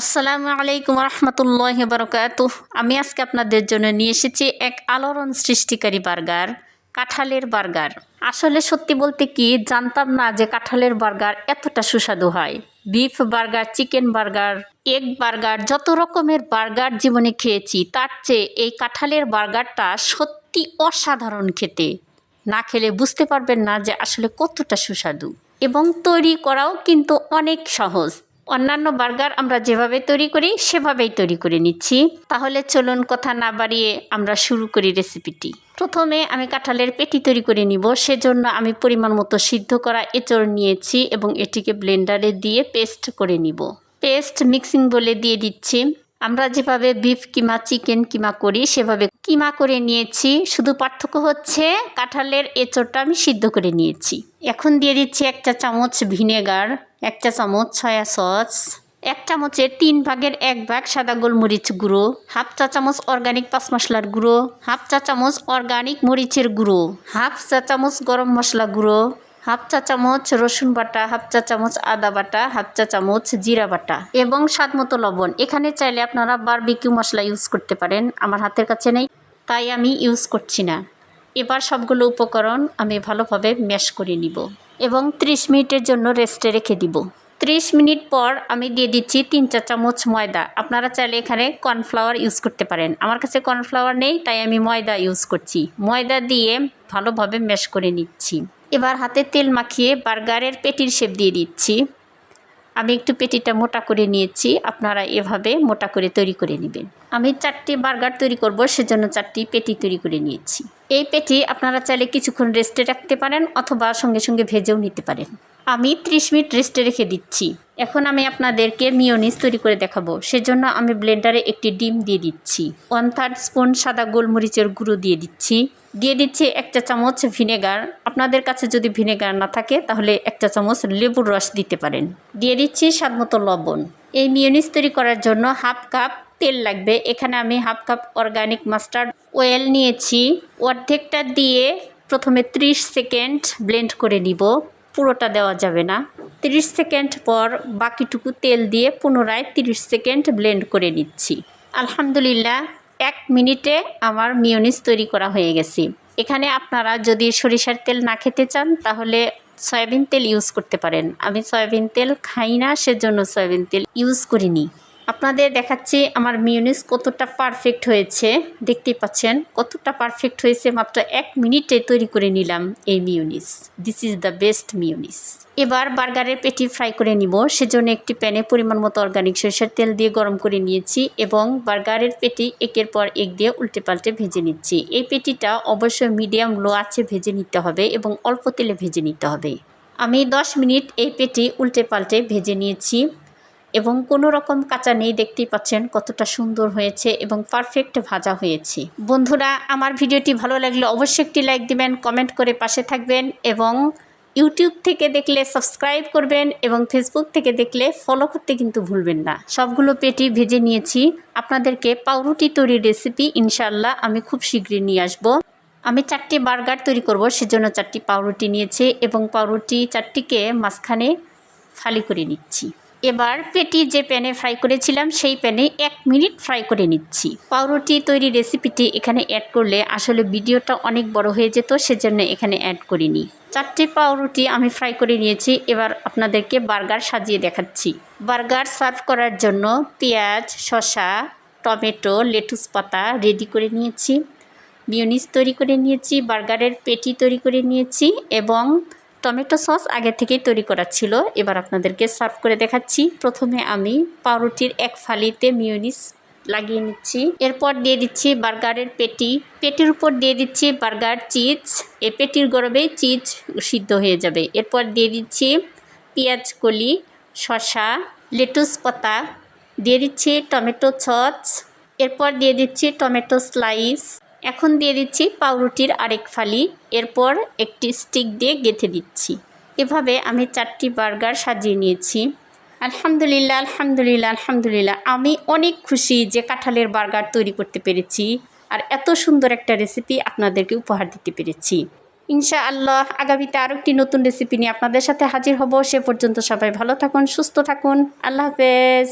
আসসালামু আলাইকুম রহমতুল্লাহ বরকাত আমি আজকে আপনাদের জন্য নিয়ে এসেছি এক আলোড়ন সৃষ্টিকারী বার্গার, কাঁঠালের বার্গার। আসলে সত্যি বলতে কি, জানতাম না যে কাঁঠালের বার্গার এতটা সুস্বাদু হয়। Beef burger, chicken burger, egg burger, যত রকমের বার্গার জীবনে খেয়েছি, তার চেয়ে এই কাঁঠালের বার্গারটা সত্যি অসাধারণ খেতে। না খেলে বুঝতে পারবেন না যে আসলে কতটা সুস্বাদু। এবং তৈরি করাও কিন্তু অনেক সহজ। অন্যান্য বার্গার আমরা যেভাবে তৈরি করি, সেভাবেই তৈরি করে নিচ্ছি। তাহলে চলুন কথা না বাড়িয়ে আমরা শুরু করি রেসিপিটি। প্রথমে আমি কাঁঠালের পেটি তৈরি করে নিব। সেজন্য আমি পরিমাণ মতো সিদ্ধ করা এঁচড় নিয়েছি এবং এটিকে ব্লেন্ডারে দিয়ে পেস্ট করে নিব। পেস্ট মিক্সিং বলে দিয়ে দিচ্ছি। আমরা যেভাবে বিফ কিমা চিকেন কিমা করি, সেভাবে কিমা করে নিয়েছি। শুধু পার্থক্য হচ্ছে কাঁঠালের এঁচড়টা আমি সিদ্ধ করে নিয়েছি। এখন দিয়ে দিচ্ছি এক চা চামচ ভিনেগার, এক চা চামচ সয়া সস এক চামচের তিন ভাগের এক ভাগ সাদা গোলমরিচ গুঁড়ো, হাফ চা চামচ অর্গানিক পাঁচ মশলার গুঁড়ো, হাফ চা চামচ অর্গানিক মরিচের গুঁড়ো, হাফ চা চামচ গরম মশলা গুঁড়ো হাফ চা চামচ রসুন বাটা, হাফ চা চামচ আদা বাটা, হাফ চা চামচ জিরা বাটা এবং স্বাদ মতো লবণ। এখানে চাইলে আপনারা বারবিকিউ মশলা ইউজ করতে পারেন, আমার হাতের কাছে নেই, তাই আমি ইউজ করছি না। এবার সবগুলো উপকরণ আমি ভালোভাবে ম্যাশ করে নিব এবং 30 মিনিটের জন্য রেস্টে রেখে দিব। 30 মিনিট পর আমি দিয়ে দিচ্ছি তিন চা চামচ ময়দা। আপনারা চাইলে এখানে কর্নফ্লাওয়ার ইউজ করতে পারেন। আমার কাছে কর্নফ্লাওয়ার নেই, তাই আমি ময়দা ইউজ করছি। ময়দা দিয়ে ভালোভাবে ম্যাশ করে নিচ্ছি। এবার হাতে তেল মাখিয়ে বার্গারের পেটির শেপ দিয়ে দিচ্ছি। আমি একটু পেটিটা মোটা করে নিয়েছি, আপনারা এভাবে মোটা করে তৈরি করে নেবেন। আমি চারটি বার্গার তৈরি করব, সেজন্য চারটি পেটি তৈরি করে নিয়েছি। এই পেটি আপনারা চাইলে কিছুক্ষণ রেস্টে রাখতে পারেন অথবা সঙ্গে সঙ্গে ভেজেও নিতে পারেন। আমি 30 মিনিট রেস্টে রেখে দিচ্ছি। এখন আমি আপনাদেরকে মিওনিস তৈরি করে দেখাবো। সেজন্য আমি ব্লেন্ডারে একটি ডিম দিয়ে দিচ্ছি। ওয়ান থার্ড স্পুন সাদা গোলমরিচের গুঁড়ো দিয়ে দিচ্ছি। দিয়ে দিচ্ছি এক চা চামচ ভিনেগার আপনাদের কাছে যদি ভিনেগার না থাকে, তাহলে এক চা চামচ লেবুর রস দিতে পারেন। দিয়ে দিচ্ছি স্বাদ মতো লবণ। এই মিওনিস তৈরি করার জন্য হাফ কাপ তেল লাগবে। এখানে আমি half cup organic mustard oil নিয়েছি। অর্ধেকটা দিয়ে প্রথমে 30 সেকেন্ড ব্লেন্ড করে নিব। পুরোটা দেওয়া যাবে না। 30 সেকেন্ড পর বাকিটুকু তেল দিয়ে পুনরায় 30 সেকেন্ড ব্লেন্ড করে নিচ্ছি। আলহামদুলিল্লাহ, এক মিনিটে আমার মিউনিস তৈরি করা হয়ে গেছে। এখানে আপনারা যদি সরিষার তেল না খেতে চান, তাহলে সয়াবিন তেল ইউজ করতে পারেন। আমি সয়াবিন তেল খাই না, সেজন্য সয়াবিন তেল ইউজ করিনি। আপনাদের দেখাচ্ছি আমার মিউনিস কতটা পারফেক্ট হয়েছে। দেখতেই পাচ্ছেন, কতটা পারফেক্ট হয়েছে, মাত্র এক মিনিটে তৈরি করে নিলাম এই mayonnaise. This is the best mayonnaise. এবার বার্গারের পেটি ফ্রাই করে নিব। সেজন্য একটি প্যানে পরিমাণ মতো অর্গানিক সরিষার তেল দিয়ে গরম করে নিয়েছি এবং বার্গারের পেটি একের পর এক দিয়ে উল্টে পাল্টে ভেজে নিচ্ছি। এই পেটিটা অবশ্যই মিডিয়াম লো আছে ভেজে নিতে হবে এবং অল্প তেলে ভেজে নিতে হবে। আমি 10 মিনিট এই পেটি উল্টে পাল্টে ভেজে নিয়েছি। এবং কোনো রকম কাঁচা নেই, দেখতেই পাচ্ছেন কতটা সুন্দর হয়েছে এবং পারফেক্ট ভাজা হয়েছে। বন্ধুরা, আমার ভিডিওটি ভালো লাগলে অবশ্যই একটি লাইক দিবেন কমেন্ট করে পাশে থাকবেন এবং ইউটিউব থেকে দেখলে সাবস্ক্রাইব করবেন এবং ফেসবুক থেকে দেখলে ফলো করতে কিন্তু ভুলবেন না। সবগুলো পেটি ভেজে নিয়েছি। আপনাদেরকে পাউরুটি তৈরির রেসিপি ইনশাল্লাহ আমি খুব শীঘ্রই নিয়ে আসব। আমি চারটি বার্গার তৈরি করব, সেজন্য চারটি পাউরুটি নিয়েছি এবং পাউরুটি চারটিকে মাঝখানে ফালি করে নিচ্ছি। এবার পেটি যে প্যানে ফ্রাই করেছিলাম, সেই প্যানে এক মিনিট ফ্রাই করে নিচ্ছি। পাউরুটি তৈরি রেসিপিটি এখানে অ্যাড করলে আসলে ভিডিওটা অনেক বড় হয়ে যেত, সেজন্য এখানে অ্যাড করিনি। চারটি পাউরুটি আমি ফ্রাই করে নিয়েছি, এবার আপনাদেরকে বার্গার সাজিয়ে দেখাচ্ছি। বার্গার সার্ভ করার জন্য পেঁয়াজ, শসা, টমেটো, লেটুস পাতা রেডি করে নিয়েছি। মিউনিস তৈরি করে নিয়েছি, বার্গারের পেটি তৈরি করে নিয়েছি এবং টমেটো সস আগে থেকেই তৈরি করা ছিল। এবার আপনাদেরকে সার্ভ করে দেখাচ্ছি। প্রথমে আমি পাউরুটির এক ফালিতে মিউনিস লাগিয়ে নিচ্ছি। এরপর দিয়ে দিচ্ছি বার্গারের পেটি। পেটির উপর দিয়ে দিচ্ছি বার্গার চিজ। এ পেটির গরমে চিজ সিদ্ধ হয়ে যাবে। এরপর দিয়ে দিচ্ছি পেঁয়াজ কলি, শসা, লেটুস পাতা। দিয়ে দিচ্ছি টমেটো সস। এরপর দিয়ে দিচ্ছি টমেটো স্লাইস। এখন দিয়ে দিচ্ছি পাউরুটির আরেক ফালি, এরপর একটি স্টিক দিয়ে গেঁথে দিচ্ছি। এভাবে আমি চারটি বার্গার সাজিয়ে নিয়েছি। আলহামদুলিল্লাহ আলহামদুলিল্লাহ আলহামদুলিল্লাহ। আমি অনেক খুশি যে কাঁঠালের বার্গার তৈরি করতে পেরেছি আর এত সুন্দর একটা রেসিপি আপনাদেরকে উপহার দিতে পেরেছি। ইনশা আল্লাহ আগামীতে আরও একটি নতুন রেসিপি নিয়ে আপনাদের সাথে হাজির হব। সে পর্যন্ত সবাই ভালো থাকুন, সুস্থ থাকুন। আল্লাহ হাফেজ।